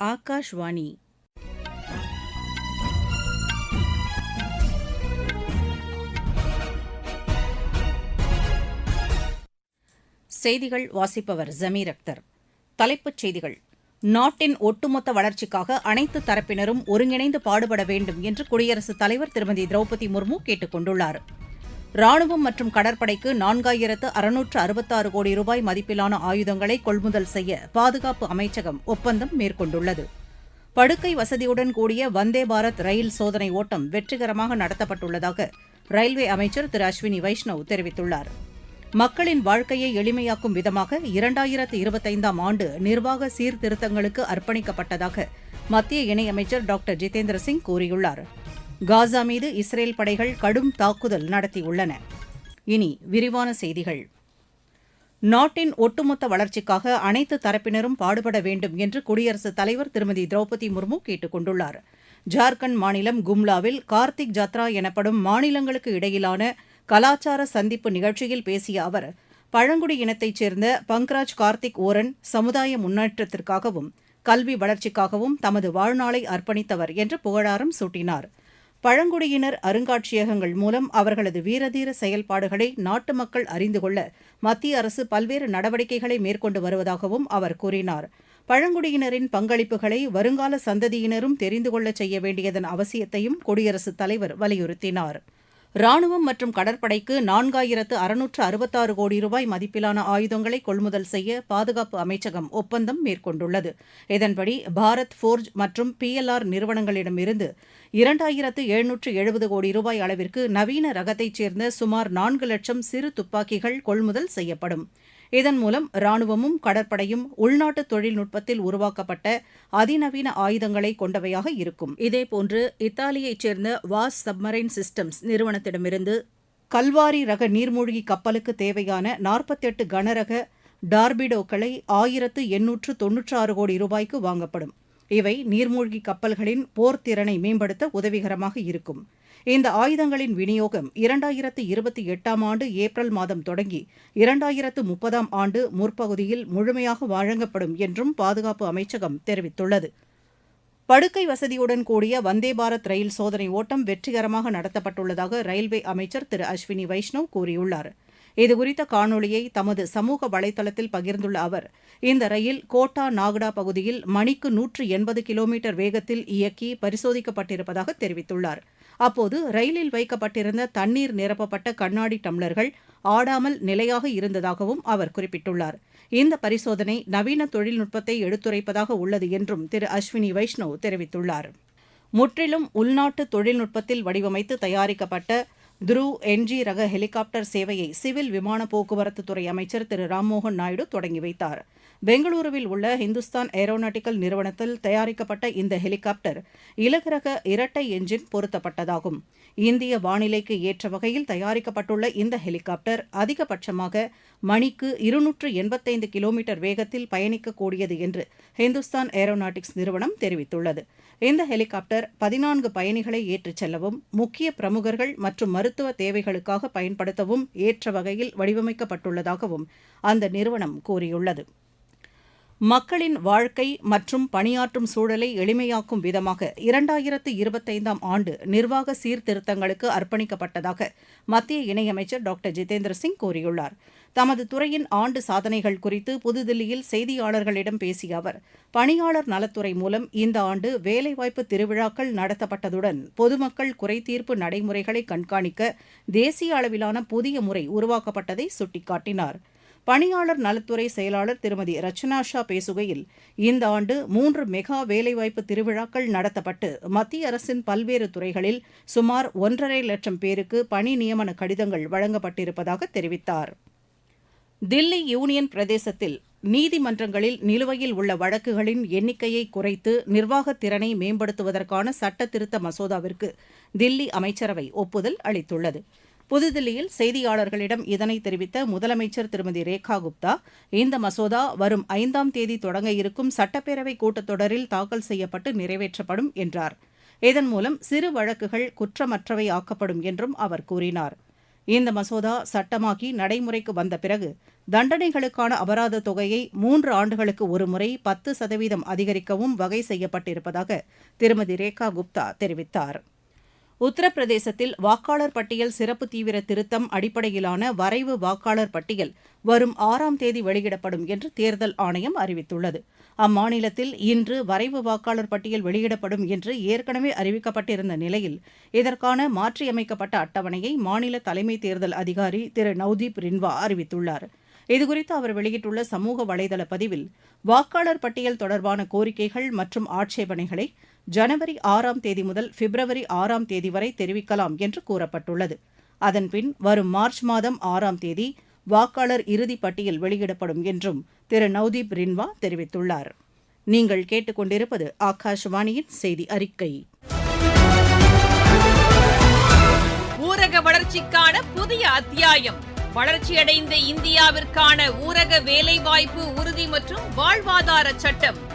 ஆகாஷ்வாணி. செய்திகள் வாசிப்பவர் ஜமீர் அக்தர். தலைப்புச் செய்திகள். நாட்டின் ஒட்டுமொத்த வளர்ச்சிக்காக அனைத்து தரப்பினரும் ஒருங்கிணைந்து பாடுபட வேண்டும் என்று குடியரசுத் தலைவர் திருமதி திரௌபதி முர்மு கேட்டுக் கொண்டுள்ளாா் ராணுவம் மற்றும் கடற்படைக்கு நான்காயிரத்து அறுநூற்று அறுபத்தாறு கோடி ரூபாய் மதிப்பிலான ஆயுதங்களை கொள்முதல் செய்ய பாதுகாப்பு அமைச்சகம் ஒப்பந்தம் மேற்கொண்டுள்ளது. படுக்கை வசதியுடன் கூடிய வந்தே பாரத் ரயில் சோதனை ஓட்டம் வெற்றிகரமாக நடத்தப்பட்டுள்ளதாக ரயில்வே அமைச்சர் திரு அஸ்வினி வைஷ்ணவ் தெரிவித்துள்ளார். மக்களின் வாழ்க்கையை எளிமையாக்கும் விதமாக இரண்டாயிரத்து இருபத்தைந்தாம் ஆண்டு நிர்வாக சீர்திருத்தங்களுக்கு அர்ப்பணிக்கப்பட்டதாக மத்திய இணையமைச்சர் டாக்டர் ஜிதேந்திர சிங் கூறியுள்ளார். காசா மீது இஸ்ரேல் படைகள் கடும் தாக்குதல் நடத்தியுள்ளன. இனி விரிவான செய்திகள். நாட்டின் ஒட்டுமொத்த வளர்ச்சிக்காக அனைத்து தரப்பினரும் பாடுபட வேண்டும் என்று குடியரசுத் தலைவர் திருமதி திரௌபதி முர்மு கேட்டுக் கொண்டுள்ளார். ஜார்க்கண்ட் மாநிலம் கும்லாவில் கார்த்திக் ஜத்ரா எனப்படும் மாநிலங்களுக்கு இடையிலான கலாச்சார சந்திப்பு நிகழ்ச்சியில் பேசிய அவர் பழங்குடி இனத்தைச் சேர்ந்த பங்க்ராஜ் கார்த்திக் ஓரன் சமுதாய முன்னேற்றத்திற்காகவும் கல்வி வளர்ச்சிக்காகவும் தமது வாழ்நாளை அர்ப்பணித்தவர் என்று புகழாரம் சூட்டினார். பழங்குடியினர் அருங்காட்சியகங்கள் மூலம் அவர்களது வீரதீர செயல்பாடுகளை நாட்டு மக்கள் அறிந்து கொள்ள மத்திய அரசு பல்வேறு நடவடிக்கைகளை மேற்கொண்டு வருவதாகவும் அவர் கூறினார். பழங்குடியினரின் பங்களிப்புகளை வருங்கால சந்ததியினரும் தெரிந்து கொள்ளச் செய்ய வேண்டியதன் அவசியத்தையும் குடியரசுத் தலைவர் வலியுறுத்தினார். ராணுவம் மற்றும் கடற்படைக்கு நான்காயிரத்து அறுநூற்று அறுபத்தாறு கோடி ரூபாய் மதிப்பிலான ஆயுதங்களை கொள்முதல் செய்ய பாதுகாப்பு அமைச்சகம் ஒப்பந்தம் மேற்கொண்டுள்ளது. இதன்படி பாரத் ஃபோர்ஜ் மற்றும் பிஎல்ஆர் நிறுவனங்களிடமிருந்து இரண்டாயிரத்து எழுநூற்று எழுபது கோடி ரூபாய் அளவிற்கு நவீன ரகத்தைச் சேர்ந்த சுமார் நான்கு லட்சம் சிறு துப்பாக்கிகள் கொள்முதல் செய்யப்படும். இதன் மூலம் ராணுவமும் கடற்படையும் உள்நாட்டு தொழில்நுட்பத்தில் உருவாக்கப்பட்ட அதிநவீன ஆயுதங்களை கொண்டவையாக இருக்கும். இதேபோன்று இத்தாலியைச் சேர்ந்த வாஸ் சப்மரைன் சிஸ்டம்ஸ் நிறுவனத்திடமிருந்து கல்வாரி ரக நீர்மூழ்கி கப்பலுக்கு தேவையான நாற்பத்தெட்டு கனரக டார்பிடோக்களை ஆயிரத்து எண்ணூற்று தொன்னூற்றாறு கோடி ரூபாய்க்கு வாங்கப்படும். இவை நீர்மூழ்கி கப்பல்களின் போர்த்திறனை மேம்படுத்த உதவிகரமாக இருக்கும். இந்த ஆயுதங்களின் விநியோகம் இரண்டாயிரத்து இருபத்தி எட்டாம் ஆண்டு ஏப்ரல் மாதம் தொடங்கி இரண்டாயிரத்து முப்பதாம் ஆண்டு முற்பகுதியில் முழுமையாக வழங்கப்படும் என்றும் பாதுகாப்பு அமைச்சகம் தெரிவித்துள்ளது. படுக்கை வசதியுடன் கூடிய வந்தே பாரத் ரயில் சோதனை ஓட்டம் வெற்றிகரமாக நடத்தப்பட்டுள்ளதாக ரயில்வே அமைச்சர் திரு அஸ்வினி வைஷ்ணவ் கூறியுள்ளார். இதுகுறித்த காணொலியை தமது சமூக வலைதளத்தில் பகிர்ந்துள்ள அவர் இந்த ரயில் கோட்டா நாகடா பகுதியில் மணிக்கு நூற்று எண்பது கிலோமீட்டர் வேகத்தில் இயக்கி பரிசோதிக்கப்பட்டிருப்பதாக தெரிவித்துள்ளார். அப்போது ரயிலில் வைக்கப்பட்டிருந்த தண்ணீர் நிரப்பப்பட்ட கண்ணாடி டம்ளர்கள் ஆடாமல் நிலையாக இருந்ததாகவும் அவர் குறிப்பிட்டுள்ளார். இந்த பரிசோதனை நவீன தொழில்நுட்பத்தை எடுத்துரைப்பதாக உள்ளது என்றும் திரு அஸ்வினி வைஷ்ணவ் தெரிவித்துள்ளார். முற்றிலும் உள்நாட்டு தொழில்நுட்பத்தில் வடிவமைத்து தயாரிக்கப்பட்ட துருவ் என்ஜி ரக ஹெலிகாப்டர் சேவையை சிவில் விமான போக்குவரத்து துறை அமைச்சர் திரு ராம்மோகன் நாயுடு தொடங்கி வைத்தார். பெங்களூருவில் உள்ள ஹிந்துஸ்தான் ஏரோநாட்டிக்கல் நிறுவனத்தில் தயாரிக்கப்பட்ட இந்த ஹெலிகாப்டர் இலகுரக இரட்டை என்ஜின் பொருத்தப்பட்டதாகும். இந்திய வானிலைக்கு ஏற்ற வகையில் தயாரிக்கப்பட்டுள்ள இந்த ஹெலிகாப்டர் அதிகபட்சமாக மணிக்கு இருநூற்று எண்பத்தைந்து கிலோமீட்டர் வேகத்தில் பயணிக்கக்கூடியது என்று ஹிந்துஸ்தான் ஏரோநாட்டிக்ஸ் நிறுவனம் தெரிவித்துள்ளது. இந்த ஹெலிகாப்டர் பதினான்கு பயணிகளை ஏற்றிச் செல்லவும் முக்கிய பிரமுகர்கள் மற்றும் மருத்துவ தேவைகளுக்காக பயன்படுத்தவும் ஏற்ற வகையில் வடிவமைக்கப்பட்டுள்ளதாகவும் அந்த நிறுவனம் கூறியுள்ளது. மக்களின் வாழ்க்கை மற்றும் பணியாற்றும் சூழலை எளிமையாக்கும் விதமாக இரண்டாயிரத்து இருபத்தைந்தாம் ஆண்டு நிர்வாக சீர்திருத்தங்களுக்கு அர்ப்பணிக்கப்பட்டதாக மத்திய இணையமைச்சர் டாக்டர் ஜிதேந்திர சிங் கூறியுள்ளார். தமது துறையின் ஆண்டு சாதனைகள் குறித்து புதுதில்லியில் செய்தியாளர்களிடம் பேசிய அவர் பணியாளர் நலத்துறை மூலம் இந்த ஆண்டு வேலைவாய்ப்பு திருவிழாக்கள் நடத்தப்பட்டதுடன் பொதுமக்கள் குறைதீர்ப்பு நடைமுறைகளை கண்காணிக்க தேசிய அளவிலான புதிய முறை உருவாக்கப்பட்டதை சுட்டிக்காட்டினாா் பணியாளர் நலத்துறை செயலாளர் திருமதி ரச்சனா ஷா பேசுகையில் இந்த ஆண்டு மூன்று மெகா வேலைவாய்ப்பு திருவிழாக்கள் நடத்தப்பட்டு மத்திய அரசின் பல்வேறு துறைகளில் சுமார் ஒன்றரை லட்சம் பேருக்கு பணி நியமன கடிதங்கள் வழங்கப்பட்டிருப்பதாக தெரிவித்தார். தில்லி யூனியன் பிரதேசத்தில் நீதிமன்றங்களில் நிலுவையில் உள்ள வழக்குகளின் எண்ணிக்கையை குறைத்து நிர்வாகத் திறனை மேம்படுத்துவதற்கான சட்ட திருத்த மசோதாவிற்கு தில்லி அமைச்சரவை ஒப்புதல் அளித்துள்ளது. புதுதில்லியில் செய்தியாளர்களிடம் இதனை தெரிவித்த முதலமைச்சர் திருமதி ரேகா குப்தா இந்த மசோதா வரும் ஐந்தாம் தேதி தொடங்க இருக்கும் சட்டப்பேரவை கூட்டத்தொடரில் தாக்கல் செய்யப்பட்டு நிறைவேற்றப்படும் என்றார். இதன் மூலம் சிறு வழக்குகள் குற்றமற்றவை ஆக்கப்படும் என்றும் அவர் கூறினார். இந்த மசோதா சட்டமாகி நடைமுறைக்கு வந்த பிறகு தண்டனைகளுக்கான அபராத தொகையை மூன்று ஆண்டுகளுக்கு ஒருமுறை பத்து சதவீதம் அதிகரிக்கவும் வகை செய்யப்பட்டிருப்பதாக திருமதி ரேகா குப்தா தெரிவித்தார். உத்தரப்பிரதேசத்தில் வாக்காளர் பட்டியல் சிறப்பு தீவிர திருத்தம் அடிப்படையிலான வரைவு வாக்காளர் பட்டியல் வரும் ஆறாம் தேதி வெளியிடப்படும் என்று தேர்தல் ஆணையம் அறிவித்துள்ளது. அம்மாநிலத்தில் இன்று வரைவு வாக்காளர் பட்டியல் வெளியிடப்படும் என்று ஏற்கனவே அறிவிக்கப்பட்டிருந்த நிலையில் இதற்கான மாற்றியமைக்கப்பட்ட அட்டவணையை மாநில தலைமை தேர்தல் அதிகாரி திரு நவ்தீப் ரின்வா அறிவித்துள்ளார். இதுகுறித்து அவர் வெளியிட்டுள்ள சமூக வலைதள பதிவில் வாக்காளர் பட்டியல் தொடர்பான கோரிக்கைகள் மற்றும் ஆட்சேபனைகளை ஜனவரி ஆறாம் தேதி முதல் பிப்ரவரி ஆறாம் தேதி வரை தெரிவிக்கலாம் என்று கூறப்பட்டுள்ளது. அதன்பின் வரும் மார்ச் மாதம் ஆறாம் தேதி வாக்காளர் இறுதிப் பட்டியல் வெளியிடப்படும் என்றும் திரு. நவ்தீப் ரின்வா தெரிவித்துள்ளார். நீங்கள் கேட்டுக்கொண்டிருப்பது ஆகாஷவாணியின் செய்தி அறிக்கை. ஊரக வளர்ச்சிக்கான புதிய அத்தியாயம். வளர்ச்சியடைந்த இந்தியாவிற்கான ஊரக வேலைவாய்ப்பு உறுதி மற்றும் வாழ்வாதார சட்டம்.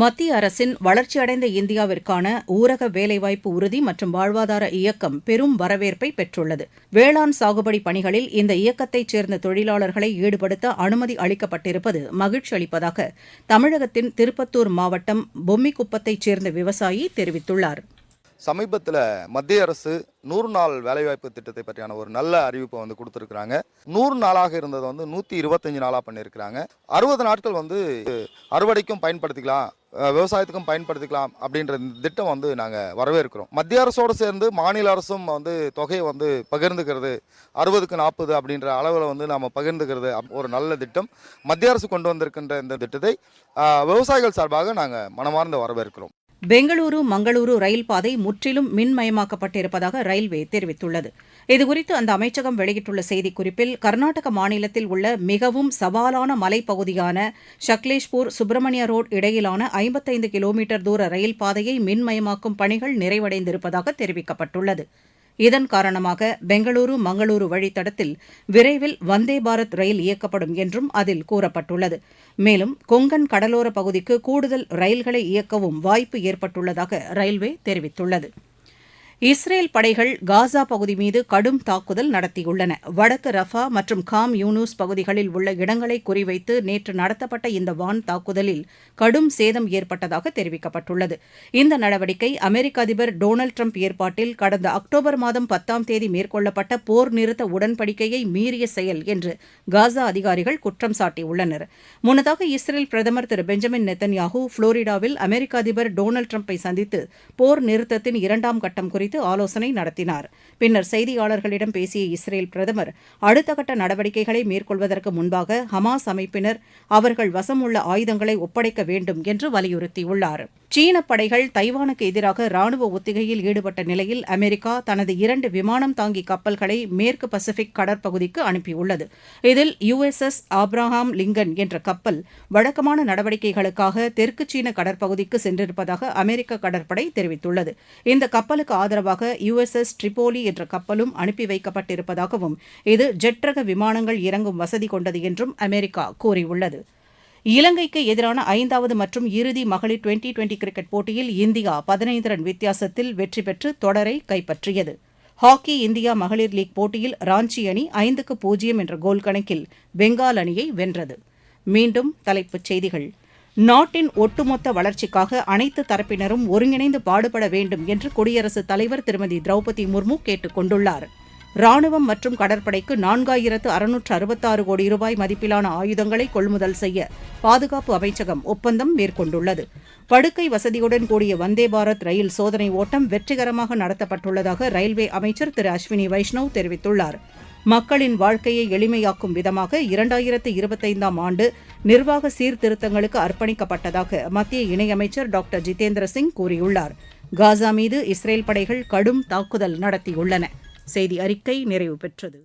மத்திய அரசின் வளர்ச்சியடைந்த இந்தியாவிற்கான ஊரக வேலைவாய்ப்பு உறுதி மற்றும் வாழ்வாதார இயக்கம் பெரும் வரவேற்பை பெற்றுள்ளது. வேளாண் சாகுபடி பணிகளில் இந்த இயக்கத்தைச் சேர்ந்த தொழிலாளர்களை ஈடுபடுத்த அனுமதி அளிக்கப்பட்டிருப்பது மகிழ்ச்சி அளிப்பதாக தமிழகத்தின் திருப்பத்தூர் மாவட்டம் பொம்மிக்குப்பத்தைச் சேர்ந்த விவசாயி தெரிவித்துள்ளார். சமீபத்தில் மத்திய அரசு நூறு நாள் வேலைவாய்ப்பு திட்டத்தை பற்றியான ஒரு நல்ல அறிவிப்பை வந்து கொடுத்துருக்குறாங்க. நூறு நாளாக இருந்ததை வந்து நூற்றி இருபத்தஞ்சு நாளாக பண்ணியிருக்கிறாங்க. அறுபது நாட்கள் வந்து அறுவடைக்கும் பயன்படுத்திக்கலாம் விவசாயத்துக்கும் பயன்படுத்திக்கலாம் அப்படின்ற இந்த திட்டம் வந்து நாங்கள் வரவேற்கிறோம். மத்திய அரசோடு சேர்ந்து மாநில அரசும் வந்து தொகையை வந்து பகிர்ந்துக்கிறது அறுபதுக்கு நாற்பது அப்படின்ற அளவில் வந்து நாம் பகிர்ந்துக்கிறது அப்- ஒரு நல்ல திட்டம். மத்திய அரசு கொண்டு வந்திருக்கின்ற இந்த திட்டத்தை விவசாயிகள் சார்பாக நாங்கள் மனமார்ந்த வரவேற்கிறோம். பெங்களூரு மங்களூரு ரயில் பாதை முற்றிலும் மின்மயமாக்கப்பட்டிருப்பதாக ரயில்வே தெரிவித்துள்ளது. இதுகுறித்து அந்த அமைச்சகம் வெளியிட்டுள்ள செய்திக்குறிப்பில் கர்நாடக மாநிலத்தில் உள்ள மிகவும் சவாலான மலைப்பகுதியான சக்லேஷ்பூர் சுப்பிரமணிய ரோட் இடையிலான ஐம்பத்தைந்து கிலோமீட்டர் தூர ரயில் பாதையை மின்மயமாக்கும் பணிகள் நிறைவடைந்திருப்பதாக தெரிவிக்கப்பட்டுள்ளது. இதன் காரணமாக பெங்களூரு மங்களூரு வழித்தடத்தில் விரைவில் வந்தே பாரத் ரயில் இயக்கப்படும் என்றும் அதில் கூறப்பட்டுள்ளது. மேலும் கொங்கன் கடலோர பகுதிக்கு கூடுதல் ரயில்களை இயக்கவும் வாய்ப்பு ஏற்பட்டுள்ளதாக ரயில்வே தெரிவித்துள்ளது. இஸ்ரேல் படைகள் காசா பகுதி மீது கடும் தாக்குதல் நடத்தியுள்ளன. வடக்கு ரஃபா மற்றும் காம் யூனூஸ் பகுதிகளில் உள்ள இடங்களை குறிவைத்து நேற்று நடத்தப்பட்ட இந்த வான் தாக்குதலில் கடும் சேதம் ஏற்பட்டதாக தெரிவிக்கப்பட்டுள்ளது. இந்த நடவடிக்கை அமெரிக்க அதிபர் டொனால்டு ட்ரம்ப் ஏற்பாட்டில் கடந்த அக்டோபர் மாதம் பத்தாம் தேதி மேற்கொள்ளப்பட்ட போர் நிறுத்த உடன்படிக்கையை மீறிய செயல் என்று காசா அதிகாரிகள் குற்றம் சாட்டியுள்ளனர். முன்னதாக இஸ்ரேல் பிரதமர் திரு பெஞ்சமின் நெத்தன்யாஹூ புளோரிடாவில் அமெரிக்க அதிபர் டொனால்டு ட்ரம்பை சந்தித்து போர் நிறுத்தத்தின் இரண்டாம் கட்டம் குறித்து குறித்து ஆலோசனை நடத்தினார். பின்னர் செய்தியாளர்களிடம் பேசிய இஸ்ரேல் பிரதமர் அடுத்த கட்ட நடவடிக்கைகளை மேற்கொள்வதற்கு முன்பாக ஹமாஸ் அமைப்பினர் அவர்கள் வசம் உள்ள ஆயுதங்களை ஒப்படைக்க வேண்டும் என்று வலியுறுத்தியுள்ளார். சீன படைகள் தைவானுக்கு எதிராக ராணுவ ஒத்திகையில் ஈடுபட்ட நிலையில் அமெரிக்கா தனது இரண்டு விமானம் தாங்கி கப்பல்களை மேற்கு பசிபிக் கடற்பகுதிக்கு அனுப்பியுள்ளது. இதில் யுஎஸ்எஸ் ஆப்ரஹாம் லிங்கன் என்ற கப்பல் வழக்கமான நடவடிக்கைகளுக்காக தெற்கு சீன கடற்பகுதிக்கு சென்றிருப்பதாக அமெரிக்க கடற்படை தெரிவித்துள்ளது. இந்த கப்பலுக்கு ஆதரவு ஆதரவாக யுஎஸ்எஸ் ட்ரிபோலி என்ற கப்பலும் அனுப்பி வைக்கப்பட்டிருப்பதாகவும் இது ஜெட் ரக விமானங்கள் இறங்கும் வசதி கொண்டது என்றும் அமெரிக்கா கூறியுள்ளது. இலங்கைக்கு எதிரான ஐந்தாவது மற்றும் இறுதி மகளிர் டுவெண்டி டுவெண்டி கிரிக்கெட் போட்டியில் இந்தியா பதினைந்து ரன் வித்தியாசத்தில் வெற்றி பெற்று தொடரை கைப்பற்றியது. ஹாக்கி இந்தியா மகளிர் லீக் போட்டியில் ராஞ்சி அணி ஐந்துக்கு பூஜ்ஜியம் என்ற கோல் கணக்கில் பெங்கால் அணியை வென்றது. மீண்டும் தலைப்புச் செய்திகள். நாட்டின் ஒட்டுமொத்த வளர்ச்சிக்காக அனைத்து தரப்பினரும் ஒருங்கிணைந்து பாடுபட வேண்டும் என்று குடியரசுத் தலைவர் திருமதி திரௌபதி முர்மு கேட்டுக் கொண்டுள்ளார். ராணுவம் மற்றும் கடற்படைக்கு நான்காயிரத்து அறுநூற்று அறுபத்தாறு கோடி ரூபாய் மதிப்பிலான ஆயுதங்களை கொள்முதல் செய்ய பாதுகாப்பு அமைச்சகம் ஒப்பந்தம் மேற்கொண்டுள்ளது. படுக்கை வசதியுடன் கூடிய வந்தே பாரத் ரயில் சோதனை ஓட்டம் வெற்றிகரமாக நடத்தப்பட்டுள்ளதாக ரயில்வே அமைச்சர் திரு அஸ்வினி வைஷ்ணவ் தெரிவித்துள்ளார். மக்களின் வாழ்க்கையை எளிமையாக்கும் விதமாக இரண்டாயிரத்து இருபத்தைந்தாம் ஆண்டு நிர்வாக சீர்திருத்தங்களுக்கு அர்ப்பணிக்கப்பட்டதாக மத்திய இணையமைச்சர் டாக்டர் ஜிதேந்திர சிங் கூறியுள்ளார். காசா மீது இஸ்ரேல் படைகள் கடும் தாக்குதல் நடத்தியுள்ளன. செய்தி அறிக்கை நிறைவு பெற்றது.